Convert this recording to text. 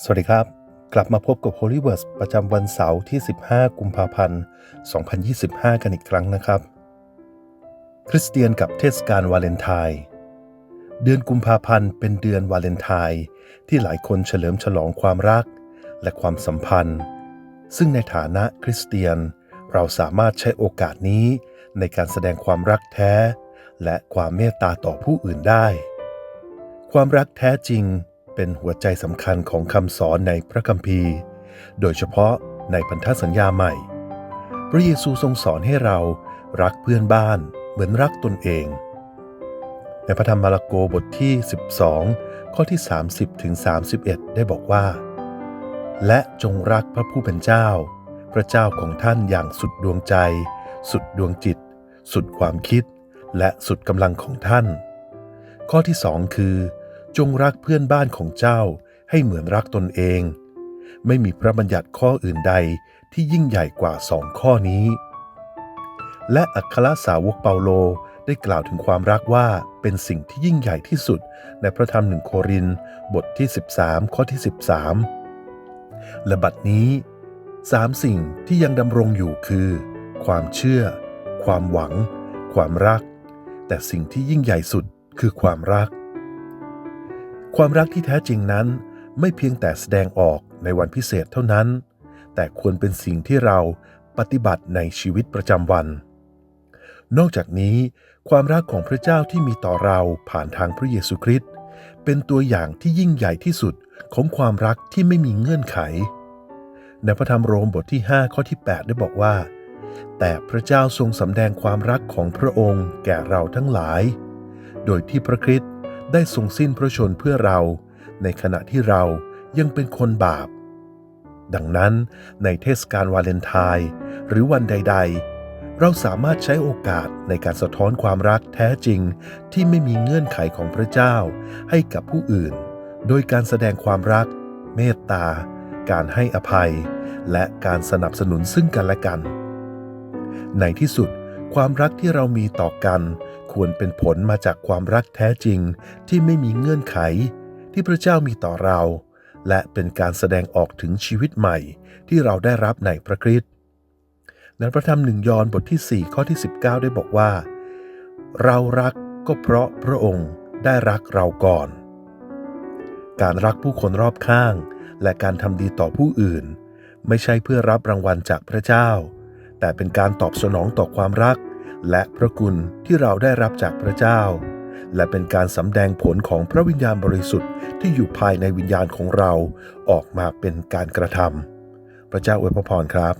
สวัสดีครับ กลับมาพบกับ Holy Words ประจำวันเสาร์ที่ 15 กุมภาพันธ์ 2025 กันอีกครั้งนะครับ คริสเตียนกับเทศกาลวาเลนไทน์เดือนกุมภาพันธ์เป็นเดือนวาเลนไทน์ที่หลายคนเฉลิมฉลองความรักและความสัมพันธ์ ซึ่งในฐานะคริสเตียน เราสามารถใช้โอกาสนี้ในการแสดงความรักแท้ และความเมตตาต่อผู้อื่นได้ ความรักแท้จริง เป็นหัวใจสำคัญของคำสอนในพระคัมภีร์ โดยเฉพาะในพันธสัญญาใหม่ พระเยซูทรงสอนให้เรารักเพื่อนบ้านเหมือนรักตนเอง ในพระธรรมมาระโกบทที่ 12 ข้อที่ 30ถึง31 ได้บอกว่า และจงรักพระผู้เป็นเจ้า พระเจ้าของท่านอย่างสุดดวงใจ สุดดวงจิต สุดความคิด และสุดกำลังของท่าน ข้อที่สองคือ จงรักเพื่อนบ้านของเจ้าให้เหมือนรักตนเอง ไม่มีพระบัญญัติข้ออื่นใดที่ยิ่งใหญ่กว่าสองข้อนี้ และอัครสาวกเปาโลได้กล่าวถึงความรักว่าเป็นสิ่งที่ยิ่งใหญ่ที่สุดในพระธรรมหนึ่งโครินบทที่ 13 ข้อที่ 13 และบัดนี้สามสิ่งที่ยังดำรงอยู่คือ ความเชื่อ ความหวัง ความรัก แต่สิ่งที่ยิ่งใหญ่สุดคือความรัก ความรักที่แท้จริงนั้นไม่เพียงแต่แสดงออกในวันพิเศษเท่านั้น แต่ควรเป็นสิ่งที่เราปฏิบัติในชีวิตประจำวัน นอกจากนี้ ความรักของพระเจ้าที่มีต่อเราผ่านทางพระเยซูคริสต์เป็นตัวอย่างที่ยิ่งใหญ่ที่สุดของความรักที่ไม่มีเงื่อนไข ในพระธรรมโรมบทที่ 5 ข้อที่ 8 ได้บอกว่า แต่พระเจ้าทรงสำแดงความรักของพระองค์แก่เราทั้งหลาย โดยที่พระคริสต์ ได้ทรงสิ้นพระชนเพื่อเรา ในขณะที่เรายังเป็นคนบาป ดังนั้นในเทศกาลวาเลนไทน์หรือวันใด ๆ เราสามารถใช้โอกาสในการสะท้อนความรักแท้จริงที่ไม่มีเงื่อนไขของพระเจ้า ให้กับผู้อื่น โดยการแสดงความรัก เมตตา การให้อภัย และการสนับสนุนซึ่งกันและกัน ในที่สุดความรักที่เรามีต่อกัน ควรเป็นผลมาจากความรักแท้จริงที่ไม่มีเงื่อนไข ที่พระเจ้ามีต่อเรา และเป็นการแสดงออกถึงชีวิตใหม่ที่เราได้รับในพระคริสต์ในพระธรรมหนึ่งยอห์นบทที่ 4 ข้อที่ 19 ได้บอกว่า เรารักก็เพราะพระองค์ได้รักเราก่อน การรักผู้คนรอบข้าง และการทำดีต่อผู้อื่น ไม่ใช่เพื่อรับรางวัลจากพระเจ้า แต่เป็นการตอบสนองต่อความรัก และพระคุณที่เราได้รับจากพระเจ้า และเป็นการสำแดงผลของพระวิญญาณบริสุทธิ์ที่อยู่ภายในวิญญาณของเราออกมาเป็นการกระทำพระเจ้าอวยพรครับ